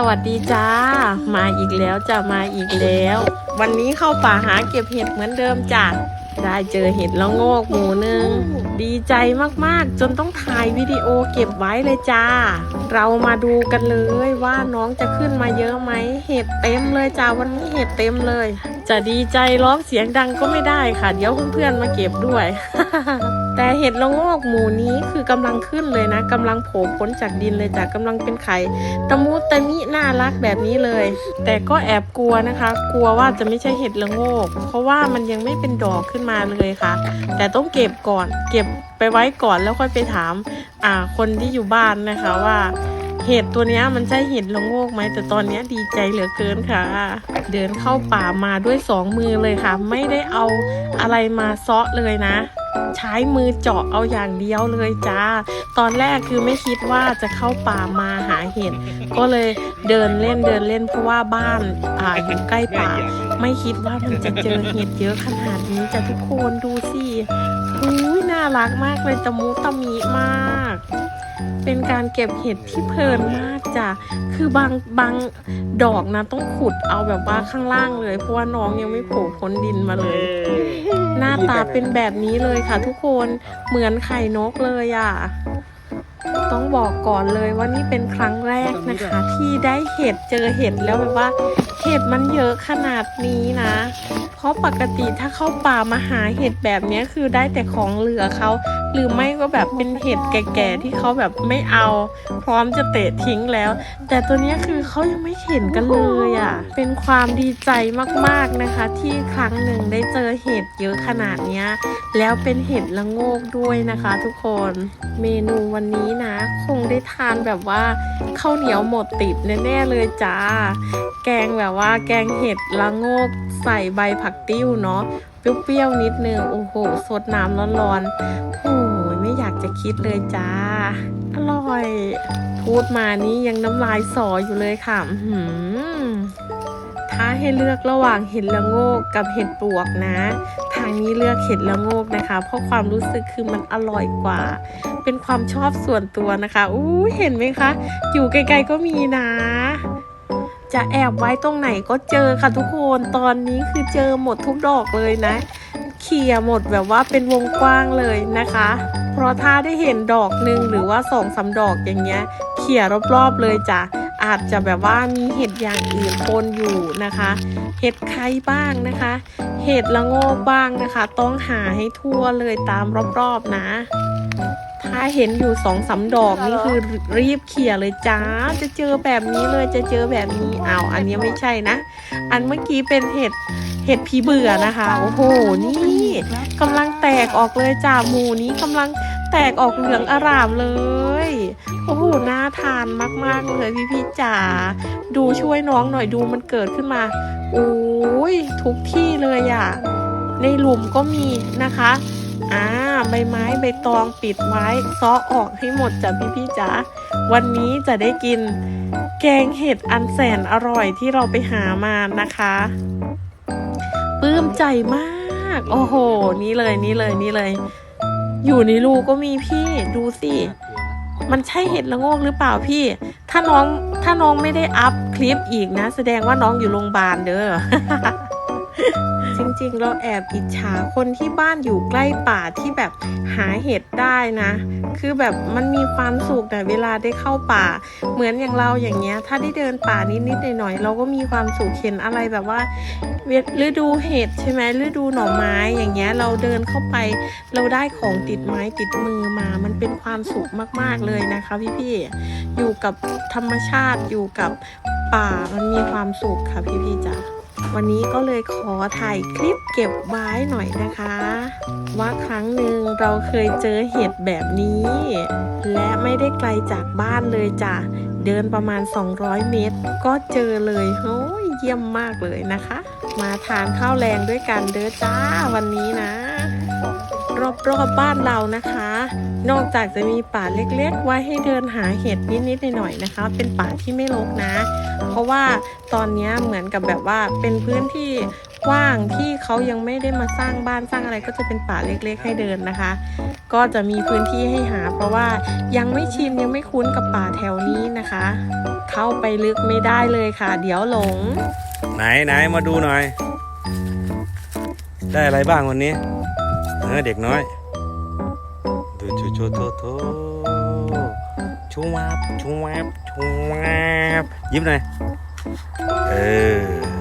สวัสดีจ้า มาอีกแล้วจะมาอีกแล้ว วันนี้เข้าป่าหาเก็บเห็ดเหมือนเดิมจ้ะได้เจอเห็ดละโงกหมูหนึ่งดีใจมากๆ จนต้องถ่ายวิดีโอเก็บไว้เลยจ้า เรามาดูกันเลยว่าน้องจะขึ้นมาเยอะไหมเห็ดเต็มเลยจ้าวันนี้เห็ดเต็มเลย จะดีใจร้องเสียงดังก็ไม่ได้ค่ะ เดี๋ยวเพื่อนๆมาเก็บด้วย แต่เห็ดละโงกหมูนี้คือกำลังขึ้นเลยนะกำลังโผล่พ้นจากดินเลยจ้ะกำลังเป็นไข่ตะมุตะมิน่ารักแบบนี้เลย แต่ก็แอบกลัวนะคะ กลัวว่าจะไม่ใช่เห็ดละโงกเพราะว่ามันยังไม่เป็นดอกขึ้นมาเลยค่ะ แต่ต้องเก็บก่อน เก็บไปไว้ก่อนแล้วค่อยไปถามอ่าคนที่อยู่บ้านนะคะว่า เห็ดตัวนี้มันใช่เห็ดละโงกไหมแต่ตอนนี้ดีใจเหลือเกินค่ะ เดินเข้าป่ามาด้วยสองมือเลยค่ะ ไม่ได้เอาอะไรมาเซาะเลยนะ ใช้มือเจาะเอาอย่างเดียวเลยจ้า ตอนแรกคือไม่คิดว่าจะเข้าป่ามาหาเห็ดก็เลยเดินเล่นเดินเล่นเพราะว่าบ้านอ่าอยู่ใกล้ป่า ไม่คิดว่ามันจะเจอเห็ดเยอะขนาดนี้จะทุกคนดูสิหูยน่ารักมากเลยตะมุตะมิมาก เป็นการเก็บเห็ดที่เพลินมากจ้ะ คือบางบางดอกนะต้องขุดเอาแบบว่าข้างล่างเลย เพราะว่าน้องยังไม่โผล่พ้นดินมาเลย หน้าตาเป็นแบบนี้เลยค่ะ ทุกคน เหมือนไข่นกเลยอะ ต้องบอกก่อนเลยว่านี่เป็นครั้งแรกนะคะ ที่ได้เห็ดเจอเห็ดแล้วแบบว่าเห็ดมันเยอะขนาดนี้นะ เพราะปกติถ้าเข้าป่ามาหาเห็ดแบบเนี้ยคือได้แต่ของเหลือเขา หรือไม่ก็แบบเป็นเห็ดแก่ๆที่เขาแบบไม่เอา พร้อมจะเตะทิ้งแล้ว แต่ตัวนี้คือเขายังไม่เห็นกันเลยอะ่ะ เป็นความดีใจมากๆนะคะ ที่ครั้งหนึ่งได้เจอเห็ดเยอะขนาดนี้แล้วเป็นเห็ดละโงกด้วยนะคะ ทุกคนเมนูวันนี้นะ คงได้ทานแบบว่าข้าวเหนียวหมดติดแน่ๆเลยจ้า แกงแบบว่าแกงเห็ดละโงกใส่ใบผักติ้วเนาะเปรี้ยวๆนิดนึง โอ้โหสดน้ำร้อนๆโอ้ยไม่อยากจะคิดเลยจ้า อร่อย พูดมานี้ยังน้ำลายสออยู่เลยค่ะหือถ้าให้เลือกระหว่างเห็ดละโงกกับเห็ดปลวกนะ ทางนี้เลือกเห็ดละโงกนะคะ เพราะความรู้สึกคือมันอร่อยกว่า เป็นความชอบส่วนตัวนะคะอู้เห็นไหมคะ อยู่ไกลๆก็มีนะ จะแอบไว้ตรงไหนก็เจอค่ะทุกคนตอนนี้คือเจอหมดทุกดอกเลยนะเคลียหมดแบบว่าเป็นวงกว้างเลยนะคะ เพราะถ้าได้เห็นดอกหนึ่งหรือว่าสองสามดอกอย่างเงี้ยเขี่ยรอบๆเลยจ้ะ อาจจะแบบว่ามีเห็ดอย่างอื่นปนอยู่นะคะ เห็ดไข่บ้างนะคะ เห็ดละโงกบ้างนะคะ ต้องหาให้ทั่วเลยตามรอบๆนะ ถ้าเห็นอยู่สองสามดอกนี่คือรีบเขี่ยเลยจ้า จะเจอแบบนี้เลยจะเจอแบบนี้เอ้าอันนี้ไม่ใช่นะ อันเมื่อกี้เป็นเห็ดเห็ดผีเบื่อนะคะ โอ้โห นี่กำลังแตกออกเลยจ้าหมูนี้กำลัง แตกออกเหลืองอร่ามเลย โอ้โห น่าทานมากๆเลยพี่พี่จ๋า ดูช่วยน้องหน่อยดูมันเกิดขึ้นมา โอ้ยทุกที่เลยอะ่ะ ในหลุมก็มีนะคะ อ่า ใบไม้ใบตองปิดไว้ซ้อออกให้หมดจ้ะพี่พี่จ๋า วันนี้จะได้กิน แกงเห็ดอันแสนอร่อยที่เราไปหามานะคะปลื้มใจมาก โอ้โห นี่เลยนี่เลยนี่เลย อยู่ในรูก็มีพี่ดูสิ มันใช่เห็ดละโงกหรือเปล่าพี่ ถ้าน้องถ้าน้องไม่ได้อัพคลิปอีกนะ แสดงว่าน้องอยู่โรงพยาบาลเด้อ จริงๆ เราแอบอิจฉาคนที่บ้านอยู่ใกล้ป่าที่แบบหาเห็ดได้นะ คือแบบมันมีความสุขแต่เวลาได้เข้าป่า เหมือนอย่างเราอย่างเงี้ย ถ้าได้เดินป่านิดๆหน่อยๆเราก็มีความสุขเห็นอะไรแบบว่าเวฤดูเห็ดใช่ไหมฤดูหน่อไม้อย่างเงี้ย เราเดินเข้าไป เราได้ของติดไม้ติดมือมา มันเป็นความสุขมากๆเลยนะคะพี่ๆอยู่กับธรรมชาติอยู่กับป่ามันมีความสุขค่ะพี่ๆจ๋า วันนี้ก็เลยขอถ่ายคลิปเก็บไว้หน่อยนะคะ ว่าครั้งหนึ่งเราเคยเจอเห็ดแบบนี้ และไม่ได้ไกลจากบ้านเลยจ้ะ เดินประมาณ 200 เมตร ก็เจอเลยโอ้ยเยี่ยมมากเลยนะคะ มาทานข้าวแรงด้วยกันเด้อจ้าวันนี้นะ รอบๆบบ้านเรานะคะ นอกจากจะมีป่าเล็กๆ ไว้ให้เดินหาเห็ดนิดๆหน่อยๆนะคะ เป็นป่าที่ไม่รกนะ ราะว่าตอนนี้เหมือนกับแบบว่าเป็นพื้นที่กว้างที่เขายังไม่ได้มาสร้างบ้านสร้างอะไรก็จะเป็นป่าเล็กๆ ให้เดินนะคะ ก็จะมีพื้นที่ให้หา เพราะว่ายังไม่ชินยังไม่คุ้นกับป่าแถวนี้นะคะ เข้าไปลึกไม่ได้เลยค่ะ เดี๋ยวหลง ไหนไหนมาดูหน่อย ได้อะไรบ้างวันนี้เออเด็กน้อย ดูชูชูโทโท ชูวับชูวับชูวับยิ้มหน่อยเออ